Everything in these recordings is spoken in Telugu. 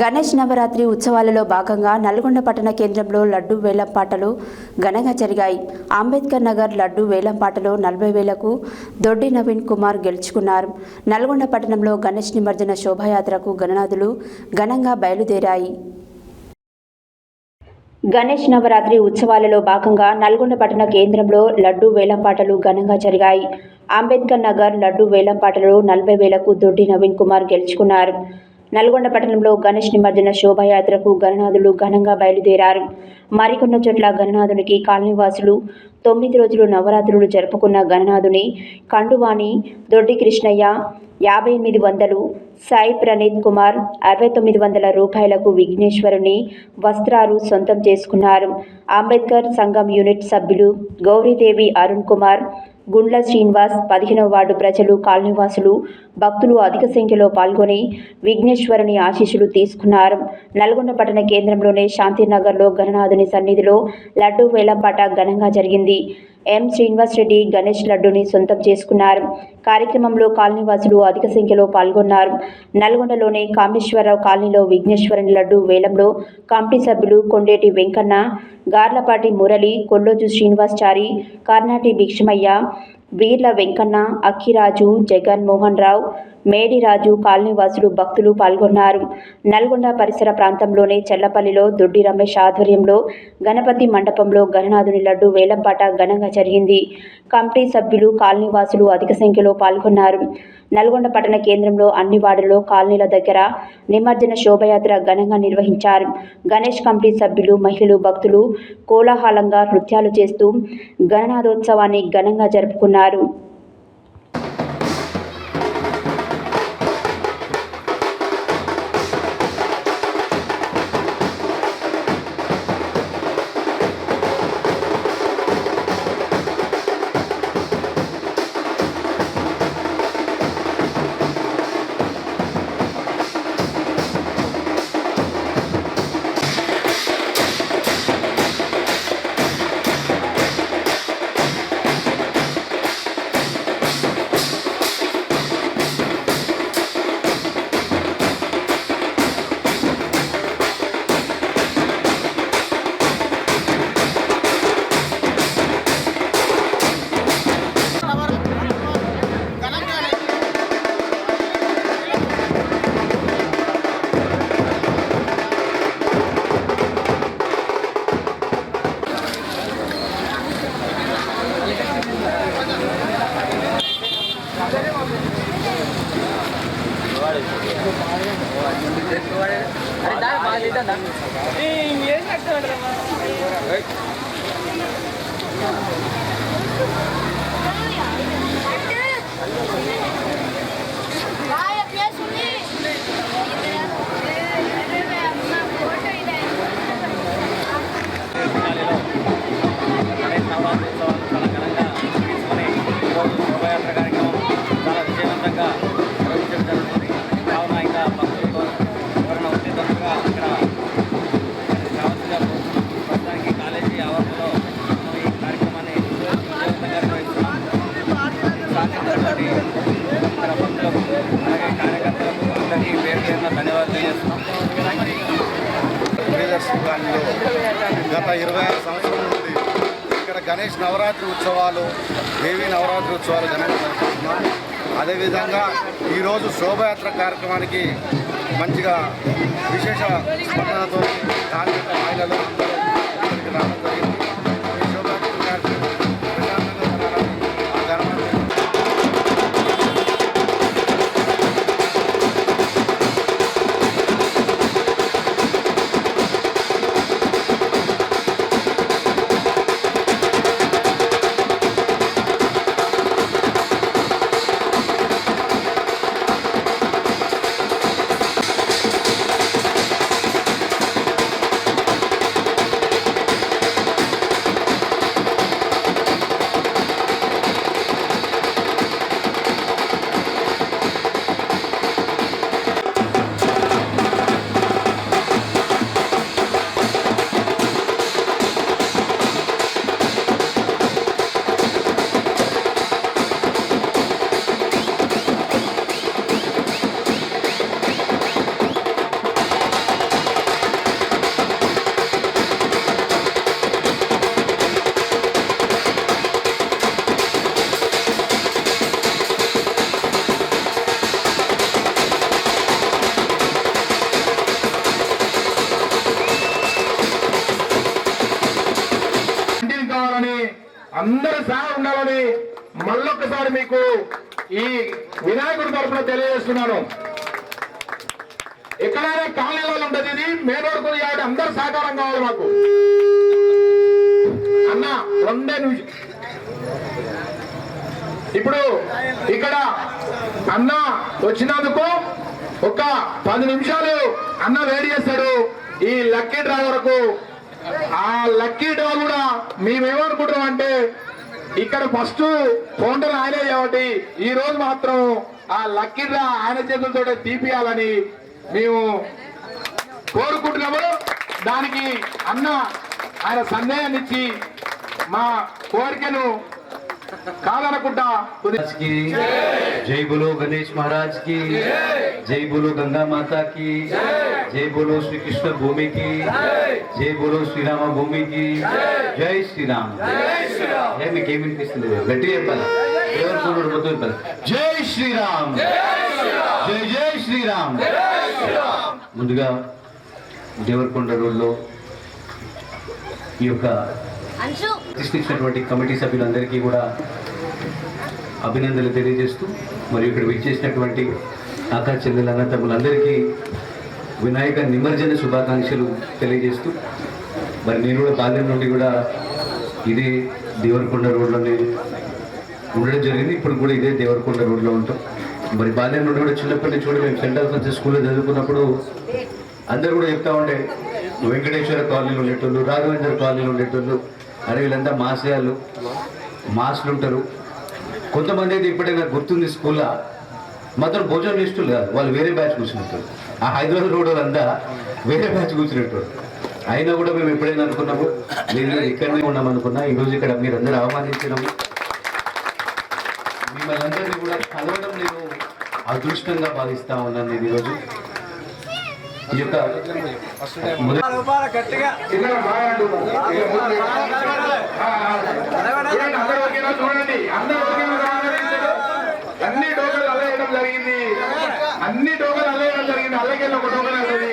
గణేష్ నవరాత్రి ఉత్సవాలలో భాగంగా నల్గొండ పట్టణ కేంద్రంలో లడ్డు వేలంపాటలు ఘనంగా జరిగాయి. అంబేద్కర్ నగర్ లడ్డు వేలంపాటలో నలభై వేలకు దొడ్డి నవీన్ కుమార్ గెలుచుకున్నారు. నల్గొండ పట్టణంలో గణేష్ నిమజ్జన శోభాయాత్రకు గణనాథులు ఘనంగా బయలుదేరాయి. గణేష్ నవరాత్రి ఉత్సవాలలో భాగంగా నల్గొండ పట్టణ కేంద్రంలో లడ్డు వేలంపాటలు ఘనంగా జరిగాయి. అంబేద్కర్ నగర్ లడ్డు వేలంపాటలో నలభై వేలకు దొడ్డి నవీన్ కుమార్ గెలుచుకున్నారు. నల్గొండ పట్టణంలో గణేష్ నిమజ్జన శోభాయాత్రకు గణనాథులు ఘనంగా బయలుదేరారు. మరికొన్న చోట్ల గణనాథునికి కాలనీవాసులు తొమ్మిది రోజులు నవరాత్రులు జరుపుకున్న గణనాథుని కండువాణి దొడ్డి కృష్ణయ్య యాభై ఎనిమిది వందలు సాయి ప్రణీత్ కుమార్ అరవై తొమ్మిది వందల రూపాయలకు విఘ్నేశ్వరుని వస్త్రాలు సొంతం చేసుకున్నారు. అంబేద్కర్ సంఘం యూనిట్ సభ్యులు గౌరీదేవి అరుణ్ కుమార్ గుండ్ల శ్రీనివాస్ పదిహేనవ వార్డు ప్రజలు కాలనీవాసులు భక్తులు అధిక సంఖ్యలో పాల్గొని విఘ్నేశ్వరుని ఆశీస్సులు తీసుకున్నారు. నల్గొండ పట్టణ కేంద్రంలోని శాంతినగర్లో గణనాథుని సన్నిధిలో లడ్డూ వేలంపాట ఘనంగా జరిగింది. ఎం శ్రీనివాస్ రెడ్డి గణేష్ లడ్డూని సొంతం చేసుకున్నారు. కార్యక్రమంలో కాలనీవాసులు అధిక సంఖ్యలో పాల్గొన్నారు. నల్గొండలోని కామేశ్వరరావు కాలనీలో విఘ్నేశ్వరన్ లడ్డు వేలంలో కమిటీ సభ్యులు కొండేటి వెంకన్న గార్లపాటి మురళి కొల్లోజు శ్రీనివాస్చారి కర్ణాటి భిక్షమయ్య వీర్ల వెంకన్న అక్కిరాజు జగన్ మోహన్ రావు మేడిరాజు కాలనీవాసులు భక్తులు పాల్గొన్నారు. నల్గొండ పరిసర ప్రాంతంలోని చెల్లపల్లిలో దొడ్డి రమేష్ ఆధ్వర్యంలో గణపతి మండపంలో గణనాథుని లడ్డు వేలంపాట ఘనంగా జరిగింది. కమిటీ సభ్యులు కాలనీవాసులు అధిక సంఖ్యలో పాల్గొన్నారు. నల్గొండ పట్టణ కేంద్రంలో అన్ని వార్డుల్లో కాలనీల దగ్గర నిమజ్జన శోభయాత్ర ఘనంగా నిర్వహించారు. గణేష్ కమిటీ సభ్యులు మహిళలు భక్తులు కోలాహలంగా నృత్యాలు చేస్తూ గణనాథోత్సవాన్ని ఘనంగా జరుపుకున్నారు. Bolsonaro ఏం చేస్తాడు నవరాత్రి ఉత్సవాలు దేవీ నవరాత్రి ఉత్సవాలు ఘనంగా జరుపుకుంటున్నాం అదేవిధంగా ఈరోజు శోభయాత్ర కార్యక్రమానికి మంచిగా విశేష స్పందనతో కార్మిక మహిళలు అందరూ రావడం మళ్ళొక్కసారి మీకు ఈ వినాయకుడి తరఫున తెలియజేస్తున్నాను. ఎక్కడైనా కాలనీలలో ఉంటుంది ఇది. మేనోడుకు కాబట్టి అందరు సహకారం కావాలి మాకు. అన్న రెండే నిమిషం ఇప్పుడు ఇక్కడ అన్న వచ్చినందుకు ఒక పది నిమిషాలు అన్న వేడి చేస్తాడు. ఈ లక్కీ డ్రా వరకు ఆ లక్కీ డ్రా కూడా మేమేమనుకుంటున్నాం అంటే ఇక్కడ ఫస్ట్ కొండలు ఆయనే కాబట్టి ఈ రోజు మాత్రం ఆ లక్కీర్రా ఆయన చేతులతో తీపియాలని మేము కోరుకుంటున్నాము. దానికి అన్న ఆయన సందేహాన్ని ఇచ్చి మా కోరికను కాదనకుండా జై బులో గణేష్ మహారాజ్కి జై బులో గంగా మాత కి జై బోలో శ్రీకృష్ణ భూమికి జై బోలో శ్రీరామ భూమికి జై శ్రీరామ్. మీకు ఏమి వినిపిస్తుంది గట్టి చెప్పాలి? ఎవరు చూడరు మొత్తం చెప్పాలి? జై శ్రీరామ్. జై జై శ్రీరామ్. ముందుగా దేవరకొండ రోడ్లో ఈ యొక్క ప్రతిష్ఠించినటువంటి కమిటీ సభ్యులందరికీ కూడా అభినందనలు తెలియజేస్తూ మరియు ఇక్కడ విచ్చేసినటువంటి అక్క చెల్లెల అన్నతమ్ములందరికీ వినాయక నిమజ్జన శుభాకాంక్షలు తెలియజేస్తూ మరి నేను కూడా బాల్యం నుండి కూడా ఇదే దేవరకొండ రోడ్లోనే ఉండడం జరిగింది. ఇప్పుడు కూడా ఇదే దేవరకొండ రోడ్లో ఉంటాం. మరి బాల్యం నుండి కూడా చిన్నప్పటి నుంచి కూడా మేము సెంటర్ నుంచి స్కూల్లో చదువుకున్నప్పుడు అందరూ కూడా చెప్తా ఉండే వెంకటేశ్వర కాలనీలో ఉండేటోళ్ళు రాఘవేంద్ర కాలనీలో ఉండేటోళ్ళు అరే వీళ్ళంతా మాసయాలు మాస్లు ఉంటారు. కొంతమంది అయితే ఇప్పుడైనా గుర్తుంది స్కూల్లో మాత్రం భోజనం ఇష్టం కాదు వాళ్ళు వేరే బ్యాచ్ కూర్చున్నట్టు. ఆ హైదరాబాద్ రోడ్ వాళ్ళంతా వేరే బ్యాచ్ కూర్చున్నట్టు. అయినా కూడా మేము ఎప్పుడైనా అనుకున్నాము మీరు ఇక్కడనే ఉన్నాం అనుకున్నా ఈరోజు ఇక్కడ మీరందరూ అందరూ మిమ్మల్ని అందరినీ కూడా కలవడం నేను అదృష్టంగా భావిస్తా ఉన్నాను నేను ఈరోజు. ఈ యొక్క చూడండి, అన్ని డోకలు అల్లేయడం జరిగింది. అన్ని డోకలు అల్లేయడం జరిగింది. అల్లకెళ్ళి ఒక డోకలు అల్లది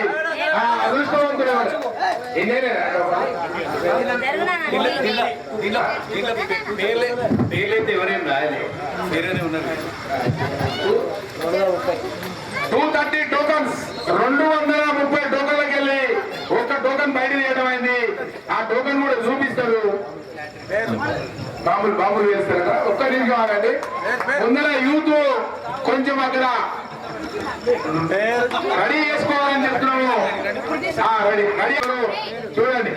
పేర్లైతే ఎవరేం? రాయలేదు ఉన్నారు టూ థర్టీ టోకన్స్ రెండు వందల ముప్పై టోకన్లకు వెళ్ళి ఒక్క టోకన్ బయట తీయడం అయింది ఆ టోకన్ కూడా చూపిస్తారు. బాబులు బాబులు వేస్తారు కదా. ఒక్క నిమిషం ఆగండి. ముందర యూత్ కొంచెం అక్కడ రెడీ చేసుకోవాలని చెప్తున్నాము. రెడీ. రెడీ చూడండి.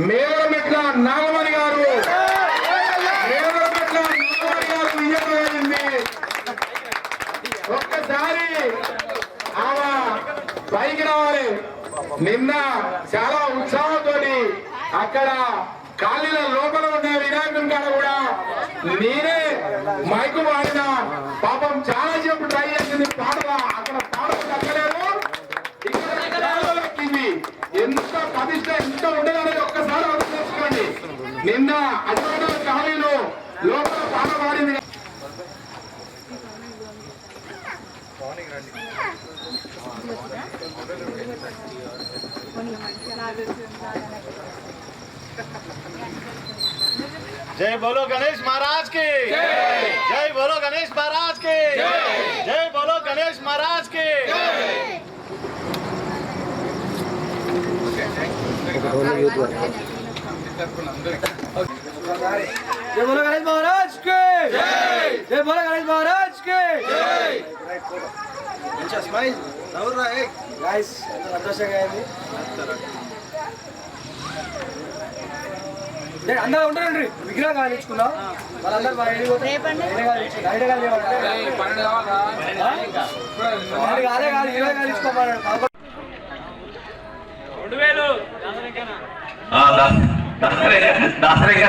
మేవరమెట్ల నాగమణి గారు. మేవరమెట్ల నాగమణి గారు విజయమైంది. ఒక్కసారి ఆమె పైకి రావాలి. నిన్న చాలా ఉత్సాహంతో అక్కడ ఖాళీల లోపల ఉన్న వినాయకుని కాడ కూడా నేనే మైకు వాడిన పాపం చాలా సేపు ట్రై చేసింది పాట అక్కడ పాట దక్కలేదు దక్కింది ఎంత పదిష్ట ఎంత ఉండదనేది ఒక్కసారి ఆలోచించుకోండి. నిన్న అటువంటి కాళీలో లోపల పాట పాడింది जय बोलो गणेश महाराज की जय बोलो गणेश महाराज की जय बोलो गणेश महाराज की जय बोलो गणेश महाराज के जय जय बोलो गणेश महाराज के जय మంచిగా స్మైల్ నవ్వురా ఏ గైస్ ఎంత సంతోషంగా అయింది నేను అందరూ ఉంటారండి విగ్రహం కానిచ్చుకున్నాం వాళ్ళందరూ కాదు ఇరవై కానిచ్చుకోమన్నాడు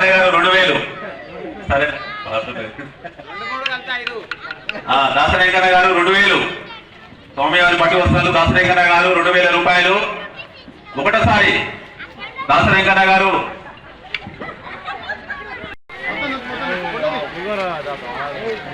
గారు రెండు వేలు. సరే దాసరేంకన్న గారు రెండు వేలు. స్వామివారి పట్టు వస్త్రాలు దాసరేంకన్న గారు రెండు వేల రూపాయలు. ఒకటోసారి దాసరేంకన్న గారు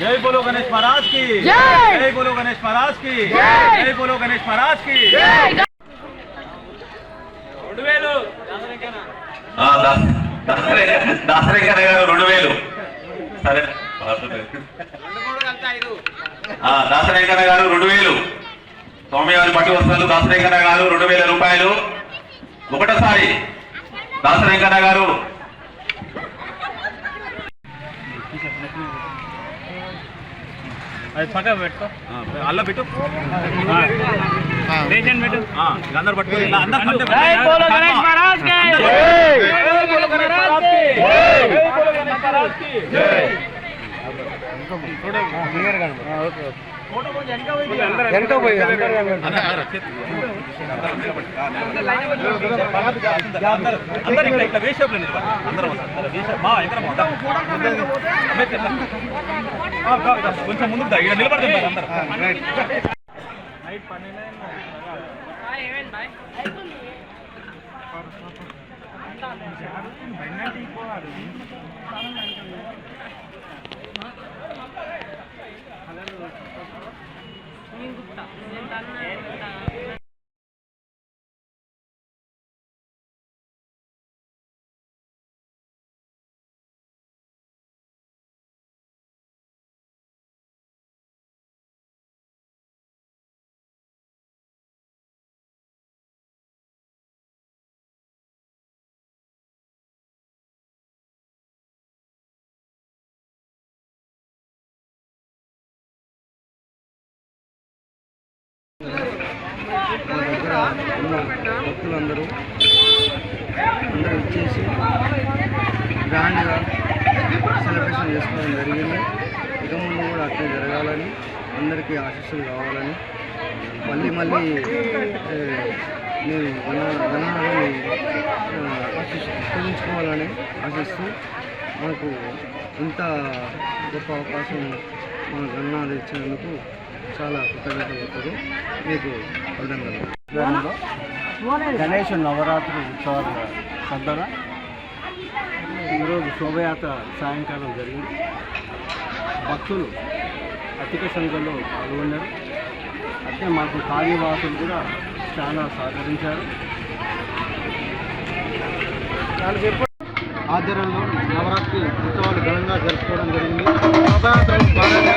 జై బోలో గణేష్ మహారాజ్కి जय। बोलो गणेश महाराज की। जय। బోలో గణేష్ మహారాజ్కి రెండు వేలు దాసరేఖ గారు రెండు వేలు దాసరేఖన గారు రెండు వేలు స్వామివారి పట్టు వస్త్రాలు దాసరేఖన గారు రెండు వేల రూపాయలు. ఒకటోసారి దాసరేఖన గారు అది పక్క పెట్టుకో. అల్ల పెట్టు. లేజెండ్ పెట్టు అందరు పట్టుకో అందరు జై బోలో గణేష్ మహారాజ్కి! జై బోలో గణేష్ మహారాజ్కి! జై బోలో గణేష్ మహారాజ్కి! జై వెనక పోయి అందరు ఇక్కడ ఇట్లా వేస్ట్ షాప్ అందరం అందరం వేస్ట్ మా ఎక్కడ మన దగ్గర ఉన్న భక్తులందరూ అందరూ ఇచ్చేసి గ్రాండ్గా సెలబ్రేషన్ చేసుకోవడం జరిగింది. ఇక ముందు కూడా అట్లే జరగాలని అందరికీ ఆశీస్సులు కావాలని. మళ్ళీ మళ్ళీ నేను ధనాన్ని గణనాథుని ఆశిస్తూ మనకు ఇంత గొప్ప అవకాశం మన గణనాలు ఇచ్చినందుకు చాలా కృతజ్ఞతలు మీకు గణేష్ నవరాత్రి ఉత్సవాల సందన. ఈరోజు శోభయాత్ర సాయంకాలం జరిగింది. భక్తులు అధిక సంఖ్యలో పాల్గొన్నారు. అయితే మాకు కాళీవాసులు కూడా చాలా సహకరించారు. ఆధ్వర్యంలో నవరాత్రి ఉత్సవాలు ఘనంగా జరుపుకోవడం జరిగింది. శోభయాత్రలో భాగంగా